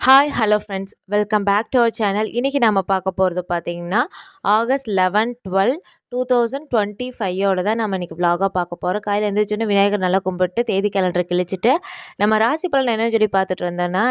Hi hello friends welcome back to our channel இன்றைக்கி நம்ம பார்க்க போகிறது பார்த்தீங்கன்னா August eleven twelve two thousand twenty ஃபைவோட தான் நம்ம இன்றைக்கி விலாகாக பார்க்க போகிறோம் காலையில் எழுந்திரிச்சோன்னே விநாயகர் நல்லா கும்பிட்டு தேதி கேலண்டர் கிழிச்சிட்டு நம்ம ராசி பலன் என்ன சொல்லி பார்த்துட்டு இருந்தோன்னா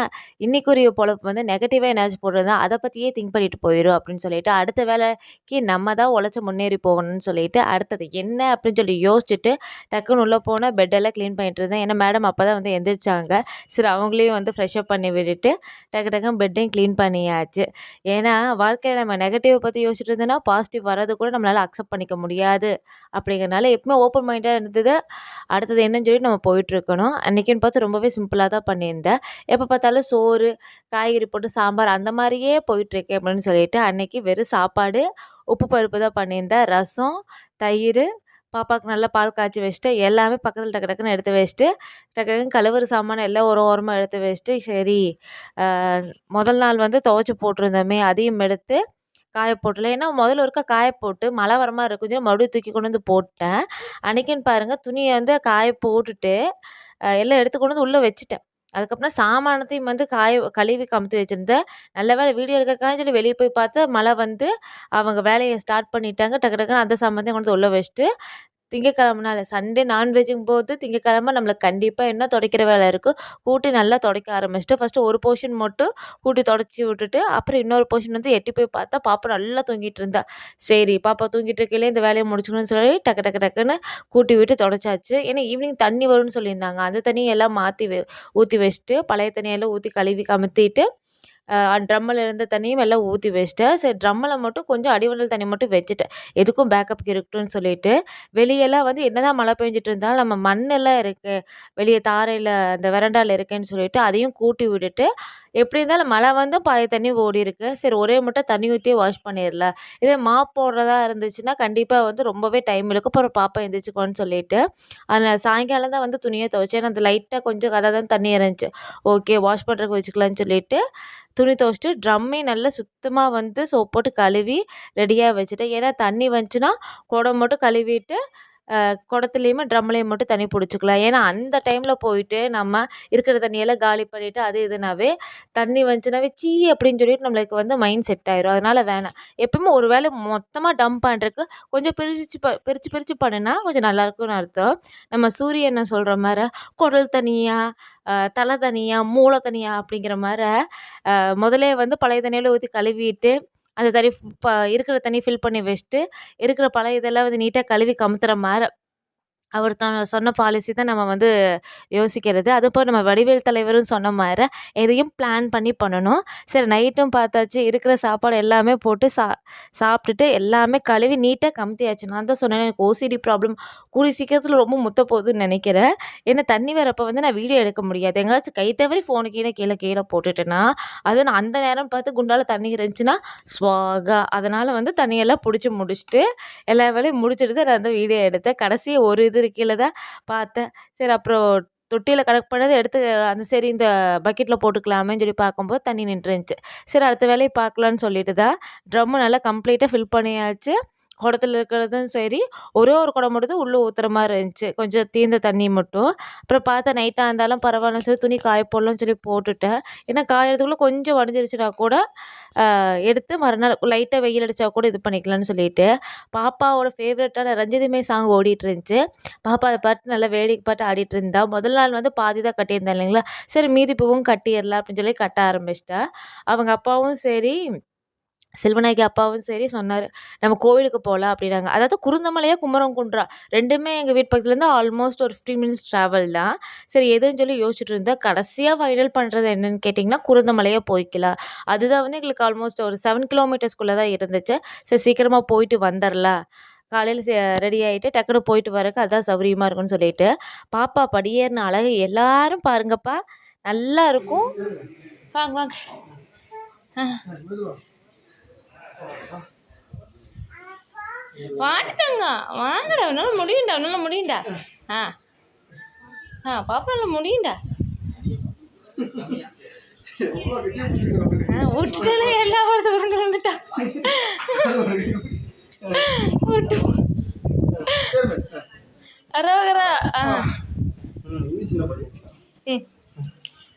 இன்றைக்குரிய பொழப்பு வந்து நெகட்டிவாக என்னாச்சும் போட்டிருந்தா அதை பற்றியே திங்க் பண்ணிட்டு போயிடும் அப்படின்னு சொல்லிட்டு அடுத்த வேலைக்கு நம்ம தான் உழைச்சி முன்னேறி போகணும்னு சொல்லிட்டு அடுத்தது என்ன அப்படின்னு சொல்லி யோசிச்சுட்டு டக்குன்னு உள்ளே போனால் பெட்டெல்லாம் க்ளீன் பண்ணிட்டு இருந்தேன். ஏன்னா மேடம் அப்போ தான் வந்து எந்திரிச்சாங்க. சரி அவங்களையும் வந்து ஃப்ரெஷ்அப் பண்ணி விட்டுட்டு டக்கு டக்குன்னு பெட்டையும் க்ளீன் பண்ணியாச்சு. ஏன்னா வாழ்க்கையில் நம்ம நெகட்டிவ் பற்றி யோசிச்சுட்டு இருந்தோன்னா பாசிட்டிவ் வர்றது கூட நம்மளால் அக்செப்ட் பண்ணிக்க முடியாது. அப்படிங்கிறனால எப்பவுமே ஓப்பன் மைண்டாக இருந்தது. அடுத்தது என்னன்னு சொல்லி நம்ம போயிட்டுருக்கணும். அன்றைக்கின்னு பார்த்து ரொம்பவே சிம்பிளாக தான் பண்ணியிருந்தேன். எப்போ பார்த்தாலும் சோறு காய்கறி போட்டு சாம்பார் அந்த மாதிரியே போயிட்டுருக்கேன் அப்படின்னு சொல்லிட்டு அன்றைக்கி வெறும் சாப்பாடு உப்பு பருப்பு தான் பண்ணியிருந்தேன். ரசம் தயிர் பாப்பாவுக்கு நல்லா பால் காய்ச்சி வச்சுட்டு எல்லாமே பக்கத்தில் டக்கு டக்குன்னு எடுத்து வச்சுட்டு டக்கு டக்குன்னு கழுவுற சாமான் எல்லாம் ஒரு ஓரமாக எடுத்து வச்சுட்டு சரி முதல் நாள் வந்து துவைச்சி போட்டிருந்தோமே அதையும் எடுத்து காய போட்டல ஏன்னா முதல்ல ஒருக்கா காய போட்டு மழை வர மாதிரி இருக்கும். மறுபடியும் தூக்கி கொண்டு வந்து போட்டேன். அன்னைக்குன்னு பாருங்கள் துணியை வந்து காய போட்டுட்டு எல்லாம் எடுத்து கொண்டு வந்து உள்ளே வச்சுட்டேன். அதுக்கப்புறம் சாமானத்தையும் வந்து காய கழுவி கமுத்தி வச்சுருந்தேன். நல்ல வேளை வீடியோ எடுக்கக்கான்னு சொல்லி வெளியே போய் பார்த்தா மழை வந்து அவங்க வேலையை ஸ்டார்ட் பண்ணிட்டாங்க. டக்கு டக்குன்னு அந்த சாமானத்தையும் கொண்டு வந்து உள்ளே வச்சுட்டு திங்கக்கிழமை நாள் சண்டே நான்வெஜ்ஜும் போது திங்கக்கிழமை நம்மளுக்கு கண்டிப்பாக என்ன துடைக்கிற வேலை இருக்கும் கூட்டி நல்லா துடைக்க ஆரம்பிச்சிட்டு ஃபஸ்ட்டு ஒரு போர்ஷன் மட்டும் கூட்டி தொடச்சி விட்டுட்டு அப்புறம் இன்னொரு போர்ஷன் வந்து எட்டி போய் பார்த்தா பாப்பா நல்லா தூங்கிட்டு இருந்தா. சரி பாப்பா தூங்கிட்டு இருக்கையிலே இந்த வேலையை முடிச்சுக்கணும்னு சொல்லி டக்கு டக்கு டக்குன்னு கூட்டி விட்டு தொடச்சாச்சு. ஏன்னா ஈவினிங் தண்ணி வரும்னு சொல்லியிருந்தாங்க. அந்த தண்ணியை எல்லாம் மாற்றி ஊற்றி வச்சுட்டு பழைய தண்ணியெல்லாம் ஊற்றி கழுவி கமுத்திட்டு ட்ரம்மில் இருந்த தண்ணியும் எல்லாம் ஊற்றி வச்சிட்டேன். சரி ட்ரம்மில் மட்டும் கொஞ்சம் அடிவண்டல் தண்ணி மட்டும் வச்சுட்டேன். எதுக்கும் பேக்கப்புக்கு இருக்கட்டும்னு சொல்லிட்டு வெளியெல்லாம் வந்து என்னதான் மழை பெஞ்சிட்டு இருந்தாலும் நம்ம மண்ணெல்லாம் இருக்குது வெளியே தாரையில் அந்த வெரண்டாவில் இருக்கேன்னு சொல்லிட்டு அதையும் கூட்டி விட்டுட்டு எப்படி இருந்தாலும் மழை வந்து பாதி தண்ணி ஓடி இருக்கு சரி ஒரே மட்டும் தண்ணி ஊற்றி வாஷ் பண்ணிடலாம் இதே மாப் போடுறதா இருந்துச்சுன்னா கண்டிப்பாக வந்து ரொம்பவே டைம் இழுக்கும். அப்புறம் பாப்பா எழுந்திரிச்சுக்கோன்னு சொல்லிட்டு அதில் சாயங்காலம் தான் வந்து துணியை துவைச்சேன். அந்த லைட்டாக கொஞ்சம் கதை தான் தண்ணி இருந்துச்சு ஓகே வாஷ் பண்ணுறதுக்கு வச்சுக்கலான்னு சொல்லிட்டு துணி துவைச்சிட்டு ட்ரம்மே நல்லா சுத்தமாக வந்து சோப் போட்டு கழுவி ரெடியாக வச்சுட்டேன். ஏன்னா தண்ணி வந்துச்சுன்னா குடம் மட்டும் கழுவிட்டு குடத்துலையுமே ட்ரம்லேயும் மட்டும் தண்ணி பிடிச்சிக்கலாம். ஏன்னா அந்த டைமில் போயிட்டு நம்ம இருக்கிற தண்ணியெல்லாம் காலி பண்ணிவிட்டு அது இதுனாவே தண்ணி வந்துச்சுனாவே சீ அப்படின்னு சொல்லிட்டு நம்மளுக்கு வந்து மைண்ட் செட் ஆயிரும். அதனால வேணாம். எப்பவுமே ஒரு வேளை மொத்தமாக டம்ப் பண்ணுறதுக்கு கொஞ்சம் பிரித்து ப பிரித்து பிரித்து பண்ணுனா கொஞ்சம் நல்லாயிருக்கும்னு அர்த்தம். நம்ம சூரியனை சொல்கிற மாதிரி குடல் தனியாக தலை தனியாக மூளை தனியாக அப்படிங்கிற மாதிரி முதலே வந்து பழைய தண்ணியில் ஊற்றி கழுவிட்டு அந்த தண்ணி ப இருக்கிற தண்ணி ஃபில் பண்ணி வச்சுட்டு இருக்கிற பழைய இதெல்லாம் வந்து நீட்டாக கழுவி கமுத்துற மாதிரி அவர் தான் சொன்ன பாலிசி தான் நம்ம வந்து யோசிக்கிறது. அதுபோல் நம்ம வடிவேல் தலைவரும் சொன்ன மாதிரி எதையும் பிளான் பண்ணி பண்ணணும். சரி நைட்டும் பார்த்தாச்சு. இருக்கிற சாப்பாடு எல்லாமே போட்டு சா சாப்பிட்டுட்டு எல்லாமே கழுவி நீட்டாக கமுத்தியாச்சு. நான் தான் சொன்னேன் எனக்கு ஓசிடி ப்ராப்ளம் கூடி சீக்கிரத்தில் ரொம்ப முத்த போகுதுன்னு நினைக்கிறேன். ஏன்னா தண்ணி வரப்போ வந்து நான் வீடியோ எடுக்க முடியாது. எங்கேயாச்சும் கை தவறி ஃபோனு கீழே கீழே கீழே போட்டுட்டேன்னா அது நான் அந்த நேரம் பார்த்து குண்டால் தண்ணி இருந்துச்சுன்னா ஸ்வாகா அதனால் வந்து தண்ணியெல்லாம் பிடிச்சி முடிச்சுட்டு எல்லா வேலையும் முடிச்சுட்டு நான் அந்த வீடியோ எடுத்தேன். கடைசி ஒரு இது கீழே தான் பார்த்தேன் சரி அப்புறம் தொட்டியில் கனெக்ட் பண்ணது எடுத்து அந்த சரி இந்த பக்கெட்டில் போட்டுக்கலாமேன்னு சொல்லி பார்க்கும்போது தண்ணி நின்றுருந்துச்சு. சரி அடுத்த வேலையை பார்க்கலான்னு சொல்லிட்டு தான் ட்ரம்மு நல்லா கம்ப்ளீட்டாக ஃபில் பண்ணியாச்சு. குடத்துல இருக்கிறதும் சரி ஒரே ஒரு குடம் மட்டும் தான் உள்ளே ஊற்றுற மாதிரி இருந்துச்சு. கொஞ்சம் தீர்ந்த தண்ணி மட்டும். அப்புறம் பார்த்தா நைட்டாக இருந்தாலும் பரவாயில்லன்னு சொல்லி துணி காய போடலாம்னு சொல்லி போட்டுட்டேன். ஏன்னா காயறதுக்குள்ளே கொஞ்சம் வடிஞ்சிருச்சுனா கூட எடுத்து மறுநாள் லைட்டாக வெயில் அடித்தா கூட இது பண்ணிக்கலாம்னு சொல்லிட்டு பாப்பாவோட ஃபேவரட்டான ரஞ்சிதமே சாங் ஓடிட்டு இருந்துச்சு. பாப்பா அதை பார்த்து நல்லா வேடிக்கை பார்த்து ஆடிட்டு இருந்தா. முதல் நாள் வந்து பாதி தான் கட்டியிருந்தேன் இல்லைங்களா? சரி மீதி பூவும் கட்டிடலாம் அப்படின்னு சொல்லி கட்ட ஆரம்பிச்சிட்டா. அவங்க அப்பாவும் சரி செல்வநாயகி அப்பாவும் சரி சொன்னார் நம்ம கோவிலுக்கு போகலாம் அப்படின்னாங்க. அதாவது குருந்தமலையா குமரம் குன்றா ரெண்டுமே எங்கள் வீட்டு பக்கத்துலேருந்து ஆல்மோஸ்ட் ஒரு ஃபிஃப்டீன் மினிட்ஸ் ட்ராவல் தான். சரி எதுன்னு சொல்லி யோசிச்சுட்டு இருந்தேன் கடைசியாக ஃபைனல் பண்ணுறது என்னன்னு கேட்டிங்கன்னா குருந்தமலையாக போய்க்கலாம். அதுதான் வந்து எங்களுக்கு ஆல்மோஸ்ட் ஒரு செவன் கிலோமீட்டர்ஸ்குள்ளே தான் இருந்துச்சு. சரி சீக்கிரமாக போயிட்டு வந்துடலாம் காலையில் ரெடி ஆகிட்டு டக்குனு போயிட்டு வரக்கு அதுதான் சௌகரியமாக இருக்கும்னு சொல்லிட்டு பாப்பா படியேறின அழகு எல்லாரும் பாருங்கப்பா. நல்லா இருக்கும். வாங்க வாங்க. ஆ. வாங்கிட்டாங்க வாங்கடா உன்னால முடியும்டா உன்னால முடியும்டா. ஆ. ஆ பாப்பால முடியும்டா. ஆ விட்டுட்டாலே எல்லா வருது உருண்டு வந்துட்டா. விட்டு. அரோகரா ஆ.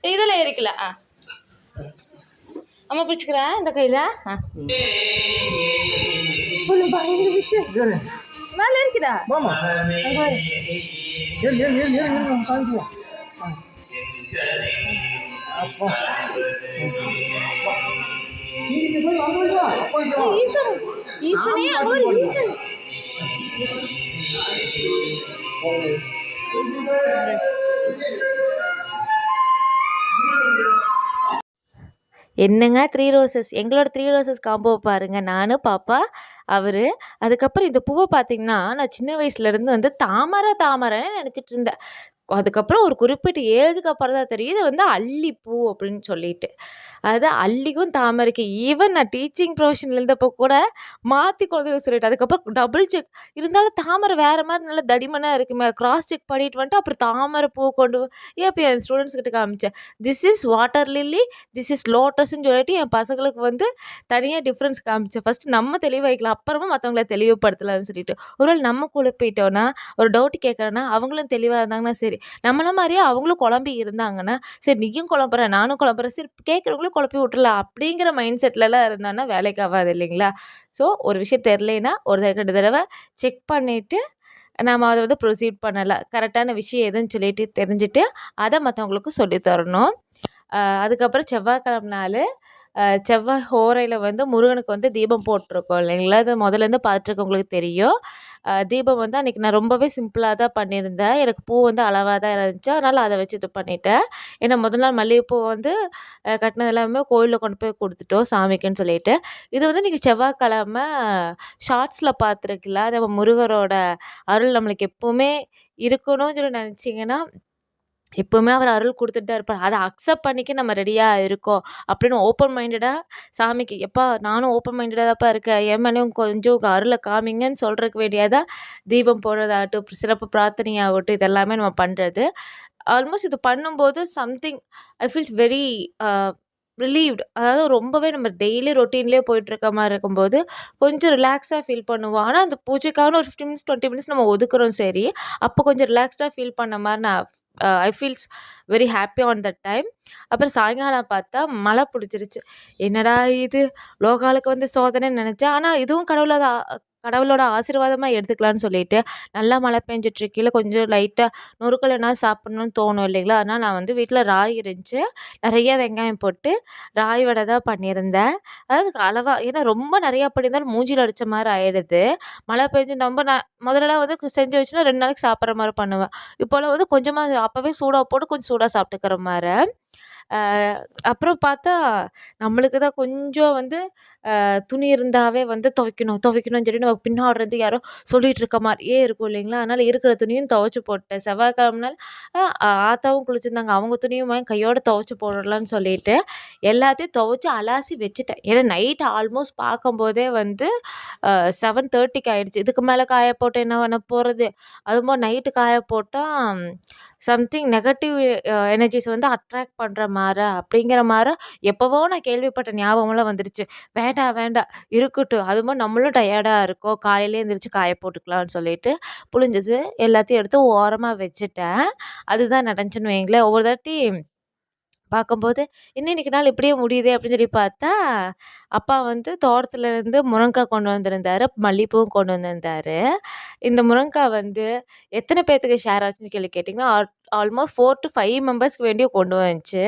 இதில் இருக்கல ஆ. அம்மா பிடிச்சிக்கிறேன் இந்த கையில்? மேலே வா ஈசன் ஈசனே ஒரு ஈசன் என்னங்க த்ரீ ரோசஸ் எங்களோட த்ரீ ரோசஸ் காம்போ பாருங்க. நான் பாப்பா அவர். அதுக்கப்புறம் இந்த பூவை பார்த்தீங்கன்னா நான் சின்ன வயசுலேருந்து வந்து தாமரை தாமரைன்னு நினச்சிட்டு இருந்தேன். அதுக்கப்புறம் ஒரு குறிப்பிட்ட ஏஜுக்கு அப்புறம் தான் தெரியும் இது வந்து அல்லிப்பூ அப்படின்னு சொல்லிட்டு. அது அல்லிக்கும் தாமரைக்கும் ஈவன் நான் டீச்சிங் ப்ரொஃபஷனில் இருந்தப்போ கூட மாற்றி குழந்தைங்க சொல்லிட்டு அதுக்கப்புறம் டபுள் செக் இருந்தாலும் தாமரை வேறு மாதிரி நல்லா தடிமனாக இருக்குமே. கிராஸ் செக் பண்ணிட்டு வந்துட்டு அப்புறம் தாமரை பூ கொண்டு ஏன் இப்போ என் ஸ்டூடெண்ட்ஸ் கிட்ட காமிச்சேன். This is water lily this is லோட்டஸ்ன்னு சொல்லிட்டு என் பசங்களுக்கு வந்து தனியாக டிஃப்ரென்ஸ் காமிச்சேன். ஃபஸ்ட்டு நம்ம தெளிவாயிக்கலாம் அப்புறமா மற்றவங்கள தெளிவுபடுத்தலாம்னு சொல்லிட்டு. ஒருவேளை நம்ம குழப்பிட்டோன்னா ஒரு டவுட் கேட்குறேன்னா அவங்களும் தெளிவாக இருந்தாங்கன்னா சரி. நம்மள மாதிரியே அவங்களும் குழம்பி இருந்தாங்கன்னா சரி நீயும் குழம்புற நானும் குழம்புறேன் சரி கேட்குறவங்களும் குழப்பி விட்டுறலாம் அப்படிங்கிற மைண்ட் செட்லலாம் இருந்தான்னா வேலைக்கு ஆகாது இல்லைங்களா? ஸோ ஒரு விஷயம் தெரிலனா ஒரு தடவை ரெண்டு தடவை செக் பண்ணிவிட்டு நாம் அதை வந்து ப்ரொசீட் பண்ணலாம். கரெக்டான விஷயம் எதுன்னு சொல்லிட்டு தெரிஞ்சுட்டு அதை மற்றவங்களுக்கு சொல்லித் தரணும் அதுக்கப்புறம் செவ்வாய்க்கிழமை நாள் செவ்வாய் ஹோரையில் வந்து முருகனுக்கு வந்து தீபம் போட்டிருக்கோம் இல்லைங்களா? அது முதலேருந்து பார்த்துருக்கவங்களுக்கு தெரியும். தீபம் வந்து அன்றைக்கி நான் ரொம்பவே சிம்பிளாக தான் பண்ணியிருந்தேன். எனக்கு பூ வந்து அளவாக தான் இருந்துச்சு. அதனால் அதை வச்சு இது பண்ணிட்டேன். ஏன்னா முதல் நாள் மல்லிகைப்பூ வந்து கட்டினது எல்லாமே கோயிலில் கொண்டு போய் கொடுத்துட்டோம் சாமிக்குன்னு சொல்லிட்டு. இது வந்து நீங்கள் செவ்வாய்க்கிழமை ஷார்ட்ஸில் பார்த்துருக்குல நம்ம முருகரோட அருள் நம்மளுக்கு எப்போவுமே இருக்கணும்னு சொல்லி நினச்சிங்கன்னா எப்போவுமே அவர் அருள் கொடுத்துட்டு தான் இருப்பார். அதை அக்செப்ட் பண்ணிக்க நம்ம ரெடியாக இருக்கோம். அப்படின்னு ஓப்பன் மைண்டடாக சாமிக்கு எப்பா நானும் ஓப்பன் மைண்டடாக தான்ப்பா இருக்கேன். என் மேலேயும் கொஞ்சம் உங்கள் அருளை காமிங்கன்னு சொல்கிறதுக்கு வேண்டியதாக தீபம் போடுறதாகட்டும் சிறப்பு பிரார்த்தனையாகட்டும் இதெல்லாமே நம்ம பண்ணுறது ஆல்மோஸ்ட் இது பண்ணும்போது something I feels very relieved அதாவது ரொம்பவே நம்ம டெய்லி ரொட்டீன்லேயே போயிட்டுருக்க மாதிரி இருக்கும்போது கொஞ்சம் ரிலாக்ஸாக ஃபீல் பண்ணுவோம். ஆனால் அந்த பூஜைக்கான ஒரு ஃபிஃப்டின் மினிட்ஸ் டுவெண்ட்டி மினிட்ஸ் நம்ம ஒதுக்குறோம் சரி அப்போ கொஞ்சம் ரிலாக்ஸ்டாக ஃபீல் பண்ண மாதிரி நான் I feels very happy on that time அப்புறம் சாயங்காலம் பார்த்தா மழை பிடிச்சிருச்சு. என்னடா இது? லோகாலுக்கு வந்து சோதனைன்னு நினச்சேன். ஆனால் இதுவும் கடவுளோட கடவுளோட ஆசீர்வாதமாக எடுத்துக்கலாம்னு சொல்லிட்டு நல்லா மழை பெஞ்சிட்ருக்கையில் கொஞ்சம் லைட்டாக நொறுக்கல் என்ன சாப்பிட்ணுன்னு தோணும் இல்லைங்களா? அதனால் நான் வந்து வீட்டில் ராய் இருந்துச்சு. நிறைய வெங்காயம் போட்டு ராய் வடை தான் பண்ணியிருந்தேன். அதாவது அளவாக ஏன்னா ரொம்ப நிறையா பண்ணியிருந்தாலும் மூஞ்சியில் அடித்த மாதிரி ஆயிடுது. மழை பெஞ்சு ரொம்ப நான் முதல்லலாம் வந்து செஞ்சு வச்சுன்னா ரெண்டு நாளைக்கு சாப்பிட்ற மாதிரி பண்ணுவேன். இப்போல்லாம் வந்து கொஞ்சமாக அப்போவே சூடாக போட்டு கொஞ்சம் சூடாக சாப்பிட்டுக்கிற மாதிரி. அப்புறம் பார்த்தா நம்மளுக்கு தான் கொஞ்சம் வந்து துணி இருந்தாவே வந்து துவைக்கணும் துவைக்கணும்னு சொல்லி நம்ம பின்னாடி யாரோ சொல்லிகிட்டு இருக்க மாதிரியே இருக்கும் இல்லைங்களா? அதனால் இருக்கிற துணியும் துவைச்சி போட்டேன். செவ்வாய்க்கிழமனால ஆத்தாவும் குளிச்சிருந்தாங்க. அவங்க துணியும் வாங்கி கையோடு துவைச்சி போடலான்னு சொல்லிட்டு எல்லாத்தையும் துவைச்சி அலாசி வச்சுட்டேன். ஏன்னா நைட் ஆல்மோஸ்ட் பார்க்கும்போதே வந்து செவன் தேர்ட்டிக்கு ஆகிடுச்சு இதுக்கு மேலே காய போட்டு என்ன பண்ண போகிறது அதுவும் நைட்டு காய போட்டால் சம்திங் நெகட்டிவ் எனர்ஜிஸ் வந்து அட்ராக்ட் பண்ணுற மாதிரி அப்படிங்கிற மாதிரி எப்போவோ நான் கேள்விப்பட்ட ஞாபகம்லாம் வந்துடுச்சு வேண்டாம் வேண்டாம் இருக்கட்டும். அதுவும் நம்மளும் டயர்டாக இருக்கோம். காலையிலே எழுந்திரிச்சு காய போட்டுக்கலாம்னு சொல்லிட்டு புழிஞ்சது எல்லாத்தையும் எடுத்து ஓரமாக வச்சுட்டேன். அதுதான் நடந்துச்சுன்னு வைங்களேன். ஒவ்வொரு தாட்டி பார்க்கும்போது என்ன இன்னைக்கு நாள் இப்படியே முடியுதே? அப்படின்னு சொல்லி பார்த்தா அப்பா வந்து தோட்டத்துலேருந்து முருங்கைக்காய் கொண்டு வந்திருந்தாரு. மல்லிகைப்பூவும் கொண்டு வந்திருந்தாரு. இந்த முருங்கைக்காய் வந்து எத்தனை பேர்த்துக்கு ஷேர் ஆச்சுன்னு கேள்வி கேட்டிங்கன்னா ஆல்மோஸ்ட் ஃபோர் டு ஃபைவ் மெம்பர்ஸ்க்கு வேண்டிய கொண்டு வந்துச்சு.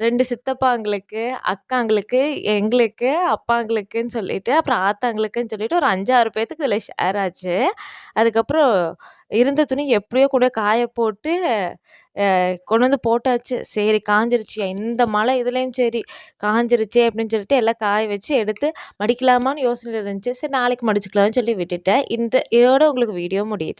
ரெண்டு சித்தப்பாங்களுக்கு அக்காங்களுக்கு எங்களுக்கு அப்பாங்களுக்குன்னு சொல்லிட்டு அப்புறம் ஆத்தாங்களுக்குன்னு சொல்லிட்டு ஒரு அஞ்சாறு பேர்த்துக்கு இதில் ஷேர் ஆச்சு. அதுக்கப்புறம் இருந்த துணி எப்படியோ கூட காய போட்டு கொண்டு வந்து போட்டாச்சு. சரி காஞ்சிருச்சு இந்த மழை இதுலேயும் சரி காஞ்சிருச்சே அப்படின்னு சொல்லிட்டு எல்லாம் காய வச்சு எடுத்து மடிக்கலாமான்னு யோசனை இருந்துச்சு. சரி நாளைக்கு மடிச்சுக்கலாம்னு சொல்லி விட்டுட்டேன். இந்த இதோட உங்களுக்கு வீடியோ முடியுது.